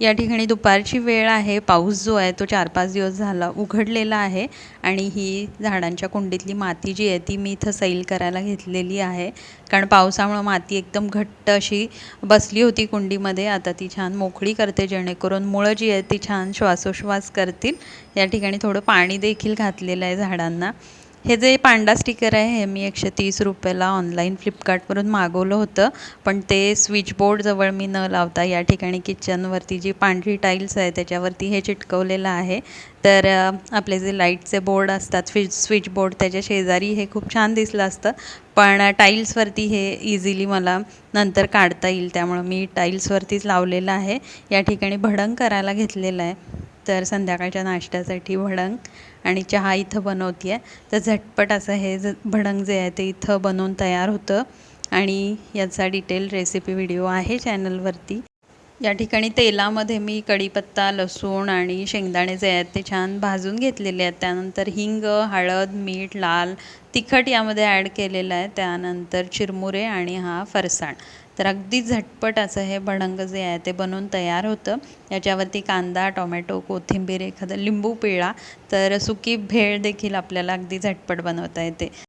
या ठिकाणी दुपारची वेळ आहे पाऊस जो आहे तो चार पाच दिवस झाला उघडलेला आहे आणि ही झाडांच्या कुंडीतली माती जी आहे ती मी इथं सैल करायला घेतलेली आहे. कारण पावसामुळं माती एकदम घट्ट अशी बसली होती कुंडीमध्ये. आता ती छान मोकळी करते जेणेकरून मुळं जी आहे ती छान श्वासोश्वास करतील. या ठिकाणी थोडं पाणी देखील घातलेलं आहे झाडांना. हे जे पांडा स्टिकर आहे हे मी एकशे तीस रुपयाला ऑनलाईन फ्लिपकार्टवरून मागवलं होतं. पण ते स्विच बोर्डजवळ मी न लावता या ठिकाणी किचनवरती जी पांढरी टाईल्स आहे त्याच्यावरती हे चिटकवलेलं आहे. तर आपले जे लाईटचे बोर्ड असतात स्विच स्विच बोर्ड त्याच्या शेजारी हे खूप छान दिसलं असतं. पण टाईल्सवरती हे इझिली मला नंतर काढता येईल त्यामुळं मी टाईल्सवरतीच लावलेलं आहे. या ठिकाणी भडंग करायला घेतलेलं आहे. तर संध्याकाळच्या नाश्त्यासाठी भडंग आणि चहा इथं बनवते आहे तर झटपट असं हे ज भडंग जे आहे ते इथं बनवून तयार होतं. आणि याचा डिटेल रेसिपी व्हिडिओ आहे चॅनलवरती. या ठिकाणी तेलामध्ये मी कढीपत्ता लसूण आणि शेंगदाणे जे आहेत ते छान भाजून घेतलेले आहेत. त्यानंतर हिंग हळद मीठ लाल तिखट यामध्ये ॲड केलेलं आहे. त्यानंतर चिरमुरे आणि हा फरसाण. तर अगदी झटपट असं हे भडंग जे आहे ते बनवून तयार होतं. याच्यावरती कांदा टोमॅटो कोथिंबीर एखादं लिंबू पिळा. तर सुकी भेळ देखील आपल्याला अगदी झटपट बनवता येते.